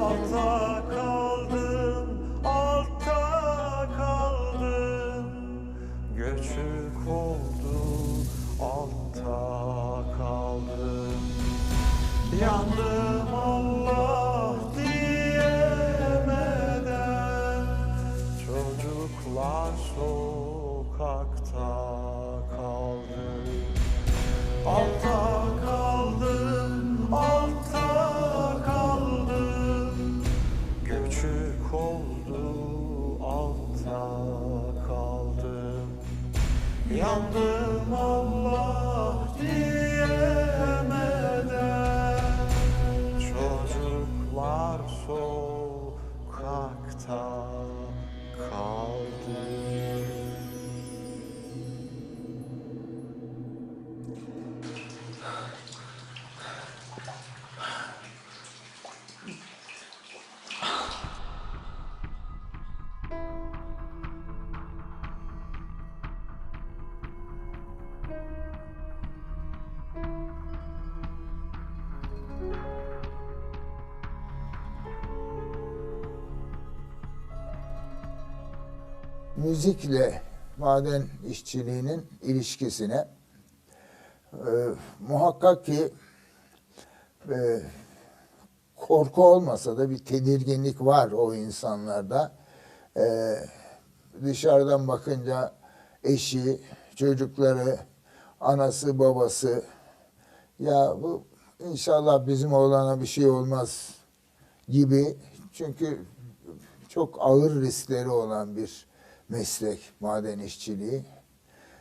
on the müzikle maden işçiliğinin ilişkisine e, muhakkak ki e, korku olmasa da bir tedirginlik var o insanlarda. E, dışarıdan bakınca eşi, çocukları, anası, babası ya bu inşallah bizim oğlana bir şey olmaz gibi çünkü çok ağır riskleri olan bir meslek maden işçiliği.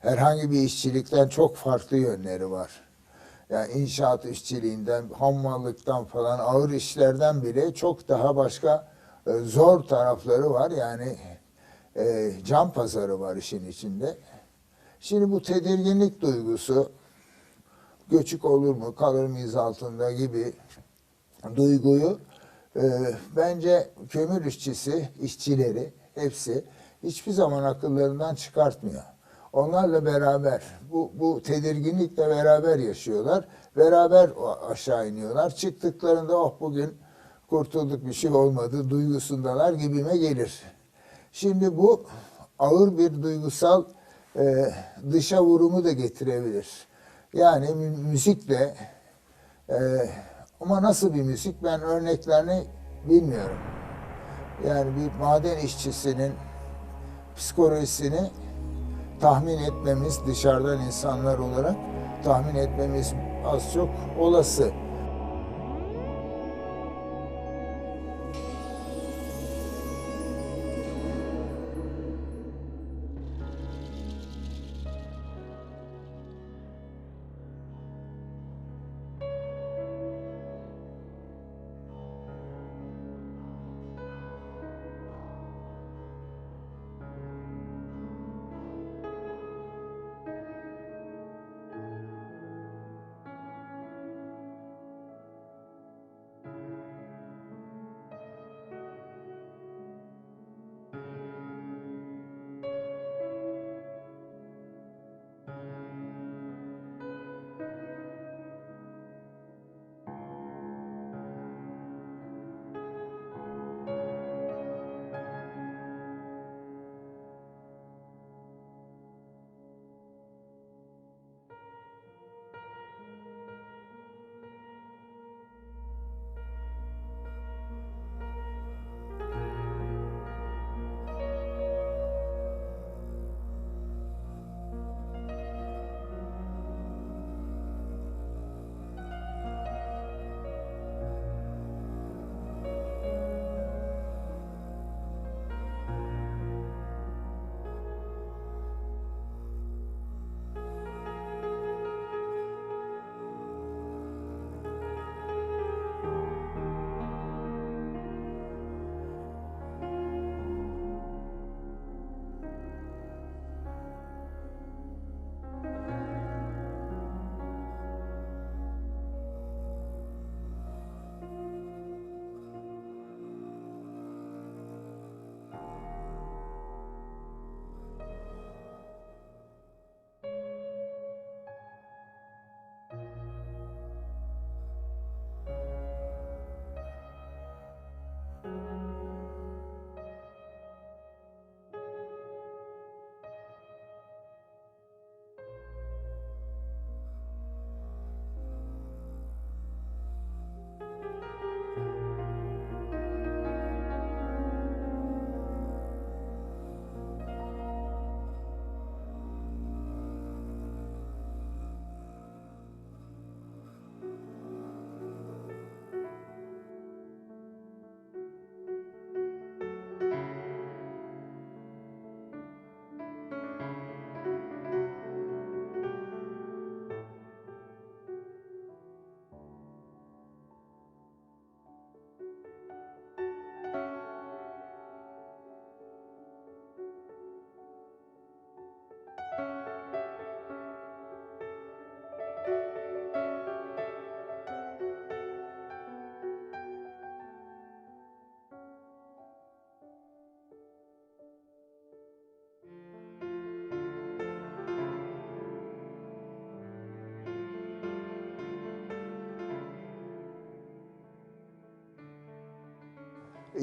Herhangi bir işçilikten çok farklı yönleri var. Yani inşaat işçiliğinden, hammallıktan falan ağır işlerden bile çok daha başka e, zor tarafları var. Yani e, can pazarı var işin içinde. Şimdi bu tedirginlik duygusu göçük olur mu, kalır mıyız altında gibi duyguyu e, bence kömür işçisi, işçileri hepsi hiçbir zaman akıllarından çıkartmıyor. Onlarla beraber, bu, bu tedirginlikle beraber yaşıyorlar. Beraber aşağı iniyorlar. Çıktıklarında oh bugün kurtulduk bir şey olmadı duygusundalar gibime gelir. Şimdi bu ağır bir duygusal e, dışa vurumu da getirebilir. Yani mü- müzikle e, ama nasıl bir müzik ben örneklerini bilmiyorum. Yani bir maden işçisinin psikolojisini tahmin etmemiz dışarıdan insanlar olarak tahmin etmemiz az çok olası.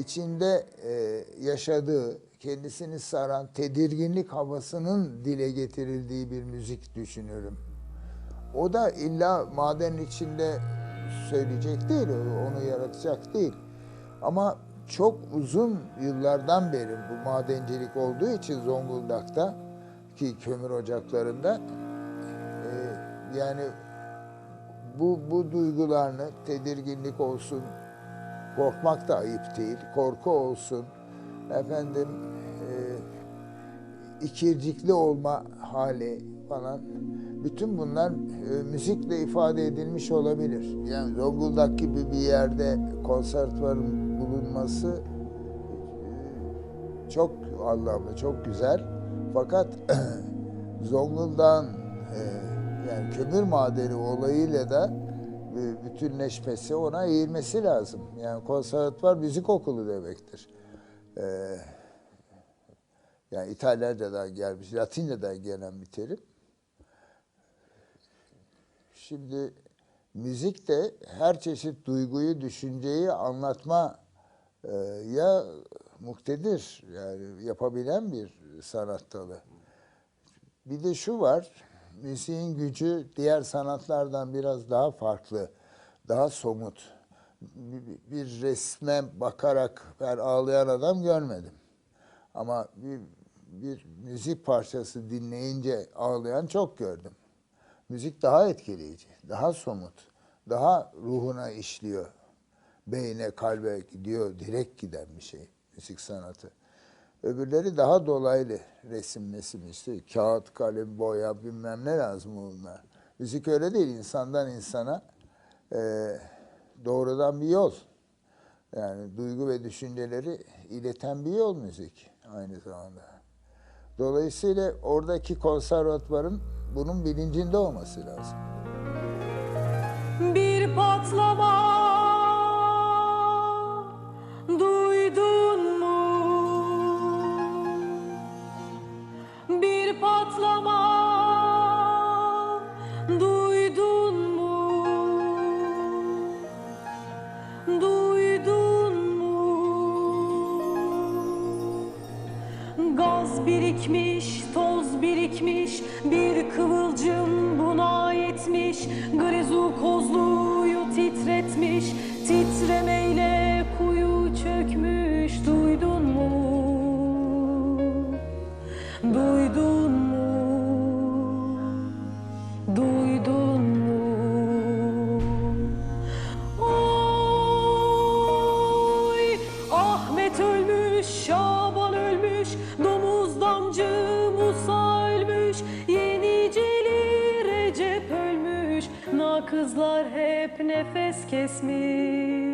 İçinde e, yaşadığı, kendisini saran tedirginlik havasının dile getirildiği bir müzik düşünürüm. O da illa maden içinde söyleyecek değil, onu yaratacak değil. Ama çok uzun yıllardan beri bu madencilik olduğu için Zonguldak'ta ki kömür ocaklarında e, yani bu, bu duygularını tedirginlik olsun, korkmak da ayıp değil, korku olsun, efendim e, ikircikli olma hali falan bütün bunlar e, müzikle ifade edilmiş olabilir. Yani Zonguldak gibi bir yerde konservatuvarın bulunması e, çok anlamlı, çok güzel. Fakat Zonguldak'ın e, yani kömür madeni olayıyla da bütünleşmesi, ona eğilmesi lazım. Yani konservatuvar müzik okulu demektir. E, yani İtalyanca'dan gelmiş, Latinca'dan gelen bir terim. Şimdi müzik de her çeşit duyguyu, düşünceyi anlatma e, ya muktedir yani yapabilen bir sanat dalı. Bir de şu var, müziğin gücü diğer sanatlardan biraz daha farklı, daha somut. Bir, resme bakarak ben ağlayan adam görmedim. Ama bir, bir müzik parçası dinleyince ağlayan çok gördüm. Müzik daha etkileyici, daha somut, daha ruhuna işliyor. Beyne, kalbe gidiyor, direkt giden bir şey müzik sanatı. Öbürleri daha dolaylı resim mesim işte kağıt, kalem, boya bilmem ne lazım bunlar. Müzik öyle değil insandan insana eee, doğrudan bir yol. Yani duygu ve düşünceleri ileten bir yol müzik aynı zamanda. Dolayısıyla oradaki konservatuvarın bunun bilincinde olması lazım. Bir patlama birikmiş, toz birikmiş, bir kıvılcım buna yetmiş. Grizu kozluyu nakızlar hep nefes kesmiş.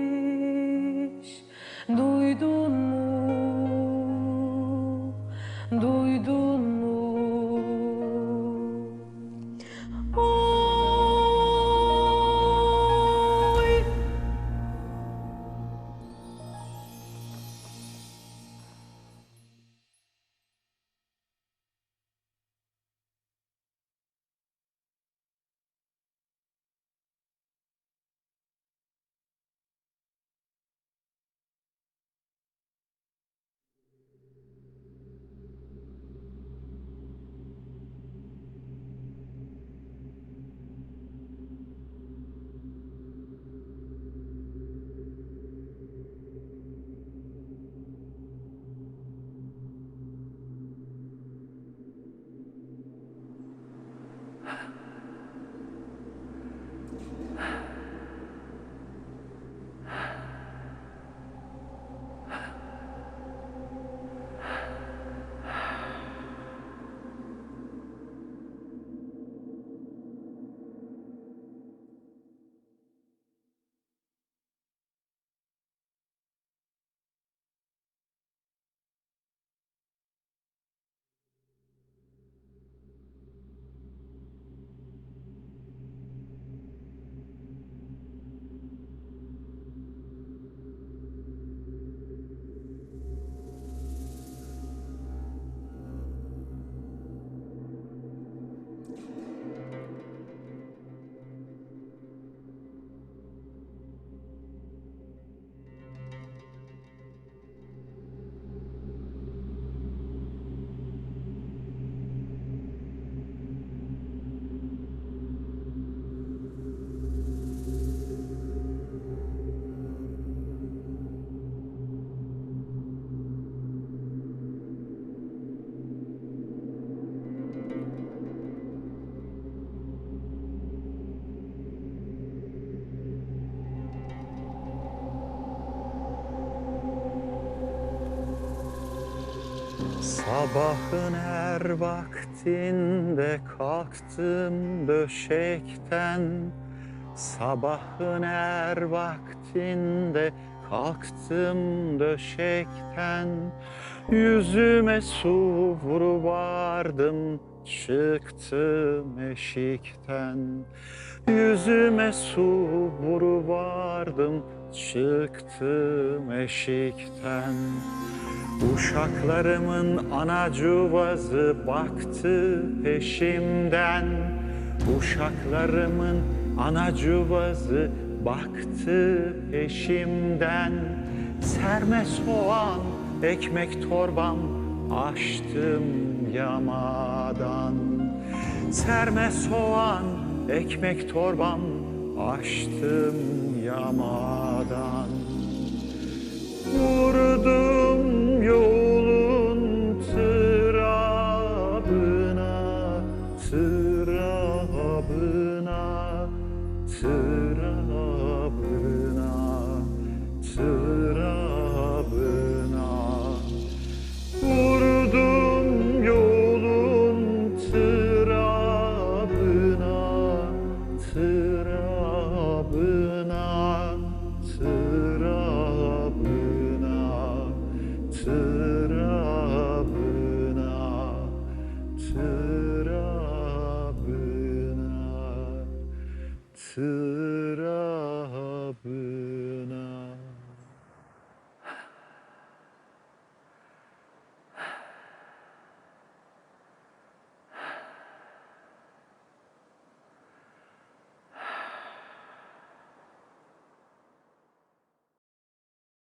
Sabahın er vaktinde kalktım döşekten Sabahın er vaktinde kalktım döşekten Yüzüme su vuruvardım çıktım eşikten. Yüzüme su vuruvardım çıktım eşikten Uşaklarımın anacuvazı baktı peşimden. Uşaklarımın anacuvazı baktı peşimden. Serme soğan ekmek torbam açtım yamadan. Serme soğan ekmek torbam açtım yamadan Oh.